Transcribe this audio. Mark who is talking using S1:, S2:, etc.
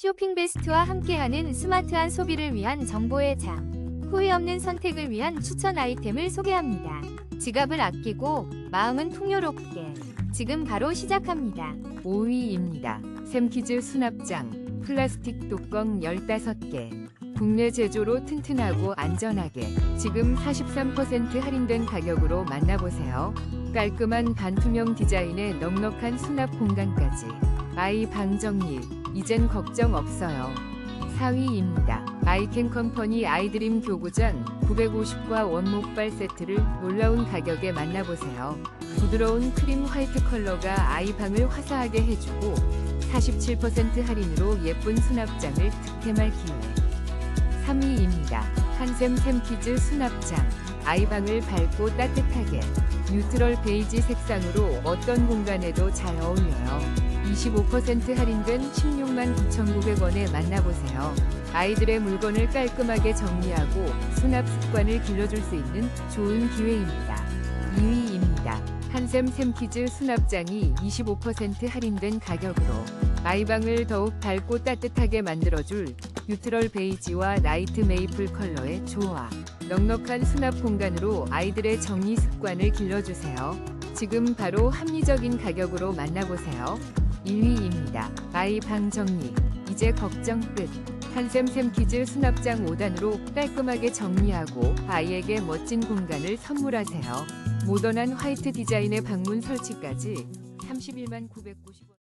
S1: 쇼핑 베스트와 함께하는 스마트한 소비를 위한 정보의 장. 후회 없는 선택을 위한 추천 아이템을 소개합니다. 지갑을 아끼고 마음은 풍요롭게. 지금 바로 시작합니다.
S2: 5위입니다. 샘키즈 수납장 플라스틱 뚜껑 15개 국내 제조로 튼튼하고 안전하게 지금 43% 할인된 가격으로 만나보세요. 깔끔한 반투명 디자인에 넉넉한 수납 공간까지 아이 방 정리 이젠 걱정 없어요. 4위입니다. 아이캔 컴퍼니 아이드림 교구전 950과 원목발 세트를 놀라운 가격에 만나보세요. 부드러운 크림 화이트 컬러가 아이방을 화사하게 해주고 47% 할인으로 예쁜 수납장을 득템할 기회. 3위입니다. 한샘 샘키즈 수납장. 아이방을 밝고 따뜻하게 뉴트럴 베이지 색상으로 어떤 공간에도 잘 어울려요. 25% 할인된 16만 9,900원에 만나보세요. 아이들의 물건을 깔끔하게 정리하고 수납 습관을 길러줄 수 있는 좋은 기회입니다. 2위입니다. 한샘 샘키즈 수납장이 25% 할인된 가격으로 아이방을 더욱 밝고 따뜻하게 만들어줄 뉴트럴 베이지와 라이트 메이플 컬러의 조화. 넉넉한 수납 공간으로 아이들의 정리 습관을 길러주세요. 지금 바로 합리적인 가격으로 만나보세요. 1위입니다. 아이 방 정리. 이제 걱정 끝. 한샘 샘 키즈 수납장 5단으로 깔끔하게 정리하고 아이에게 멋진 공간을 선물하세요. 모던한 화이트 디자인의 방문 설치까지 31만 990원.